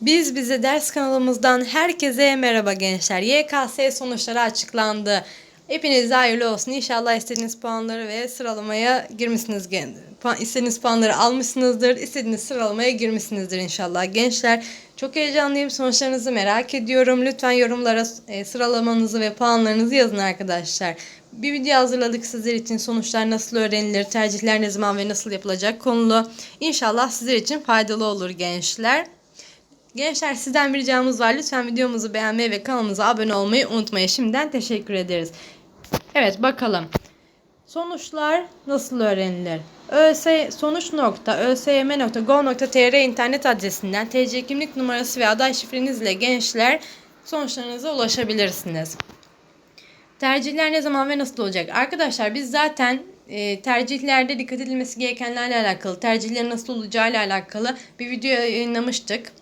Biz bize ders kanalımızdan herkese merhaba gençler. YKS sonuçları açıklandı. Hepinize hayırlı olsun. İnşallah istediğiniz puanları ve sıralamaya girmişsiniz. Puan, istediğiniz puanları almışsınızdır. İstediğiniz sıralamaya girmişsinizdir inşallah gençler. Çok heyecanlıyım. Sonuçlarınızı merak ediyorum. Lütfen yorumlara e, sıralamanızı ve puanlarınızı yazın arkadaşlar. Bir video hazırladık sizler için. Sonuçlar nasıl öğrenilir, tercihler ne zaman ve nasıl yapılacak konulu. İnşallah sizler için faydalı olur gençler. Gençler sizden bir ricamız var. Lütfen videomuzu beğenmeyi ve kanalımıza abone olmayı unutmayın. Şimdiden teşekkür ederiz. Evet bakalım. Sonuçlar nasıl öğrenilir? ÖS sonuç.ösym.go.tr internet adresinden TC kimlik numarası ve aday şifrenizle gençler sonuçlarınıza ulaşabilirsiniz. Tercihler ne zaman ve nasıl olacak? Arkadaşlar biz zaten e, tercihlerde dikkat edilmesi gerekenlerle alakalı, tercihlerin nasıl olacağıyla alakalı bir video yayınlamıştık.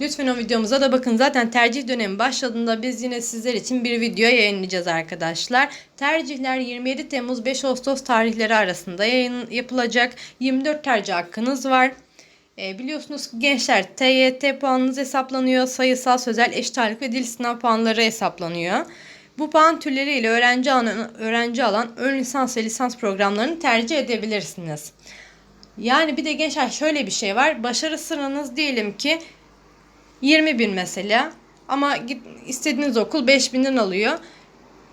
Lütfen o videomuza da bakın. Zaten tercih dönemi başladığında biz yine sizler için bir video yayınlayacağız arkadaşlar. Tercihler 27 Temmuz 5 Ağustos tarihleri arasında yayın yapılacak. 24 tercih hakkınız var. E, biliyorsunuz gençler TYT puanınız hesaplanıyor. Sayısal, sözel, eşit ağırlık ve dil sınav puanları hesaplanıyor. Bu puan türleriyle öğrenci alan, öğrenci alan ön lisans ve lisans programlarını tercih edebilirsiniz. Yani bir de gençler şöyle bir şey var. Başarı sıranız diyelim ki 20 bin mesela ama istediğiniz okul 5 binden alıyor.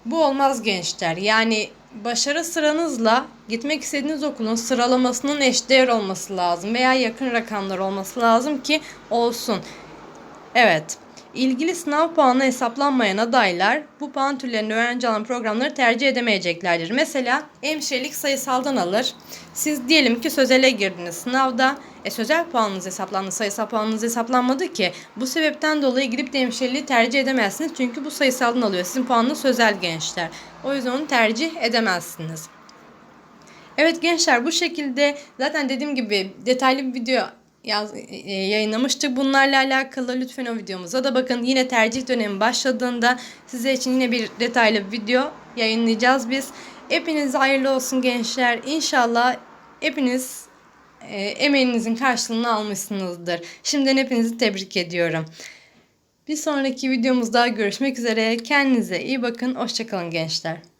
Bu olmaz gençler. Yani başarı sıranızla gitmek istediğiniz okulun sıralamasının eşdeğer olması lazım veya yakın rakamlar olması lazım ki olsun. Evet. İlgili sınav puanı hesaplanmayan adaylar bu puan türlerinde öğrenci alan programları tercih edemeyeceklerdir. Mesela hemşirelik sayısaldan alır. Siz diyelim ki sözele girdiniz sınavda. E, sözel puanınız hesaplandı, sayısal puanınız hesaplanmadı ki. Bu sebepten dolayı gidip de hemşireliği tercih edemezsiniz. Çünkü bu sayısaldan alıyor. Sizin puanınız sözel gençler. O yüzden onu tercih edemezsiniz. Evet gençler bu şekilde zaten dediğim gibi detaylı bir video yaz, e, yayınlamıştık. Bunlarla alakalı lütfen o videomuza da bakın. Yine tercih dönemi başladığında size için yine bir detaylı bir video yayınlayacağız biz. Hepinize hayırlı olsun gençler. İnşallah hepiniz e, emeğinizin karşılığını almışsınızdır. Şimdiden hepinizi tebrik ediyorum. Bir sonraki videomuzda görüşmek üzere. Kendinize iyi bakın. Hoşçakalın gençler.